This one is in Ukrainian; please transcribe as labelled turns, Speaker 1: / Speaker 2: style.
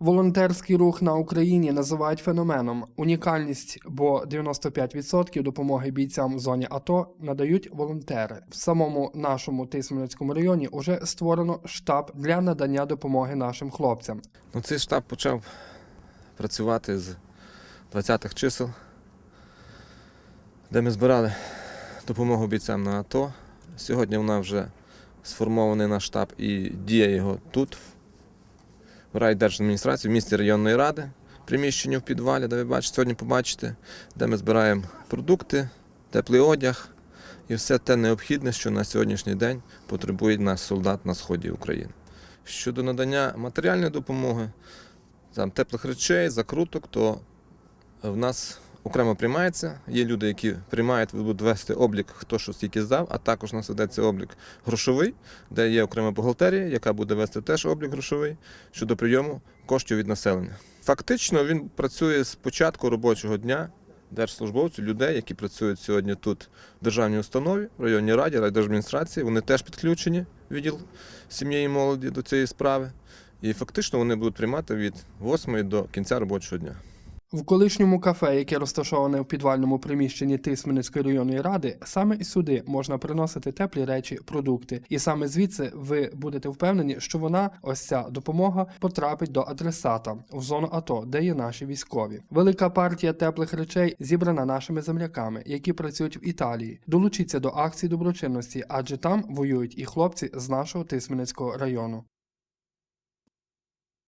Speaker 1: Волонтерський рух на Україні називають феноменом. Унікальність, бо 95% допомоги бійцям в зоні АТО надають волонтери. В самому нашому Тисменецькому районі вже створено штаб для надання допомоги нашим хлопцям.
Speaker 2: Ну, цей штаб почав працювати з 20-х чисел, де ми збирали допомогу бійцям на АТО. Сьогодні вона вже сформований наш штаб і діє його тут, в райдержадміністрації, в місті районної ради, приміщення в підвалі, де ви бачите, сьогодні побачите, де ми збираємо продукти, теплий одяг і все те необхідне, що на сьогоднішній день потребує наш солдат на сході України. Щодо надання матеріальної допомоги, там, теплих речей, закруток, то в нас окремо приймається. Є люди, які приймають, будуть вести облік, хто що скільки здав, а також у нас ведеться облік грошовий, де є окрема бухгалтерія, яка буде вести теж облік грошовий щодо прийому коштів від населення. Фактично він працює з початку робочого дня держслужбовців, людей, які працюють сьогодні тут в державній установі, в районній раді, райдержадміністрації. Вони теж підключені відділ сім'ї і молоді до цієї справи. І фактично вони будуть приймати від 8 до кінця робочого дня.
Speaker 1: В колишньому кафе, яке розташоване в підвальному приміщенні Тисменецької районної ради, саме і сюди можна приносити теплі речі, продукти, і саме звідси ви будете впевнені, що вона, ось ця допомога, потрапить до адресата в зону АТО, де є наші військові. Велика партія теплих речей зібрана нашими земляками, які працюють в Італії. Долучіться до акції доброчинності, адже там воюють і хлопці з нашого Тисменецького району.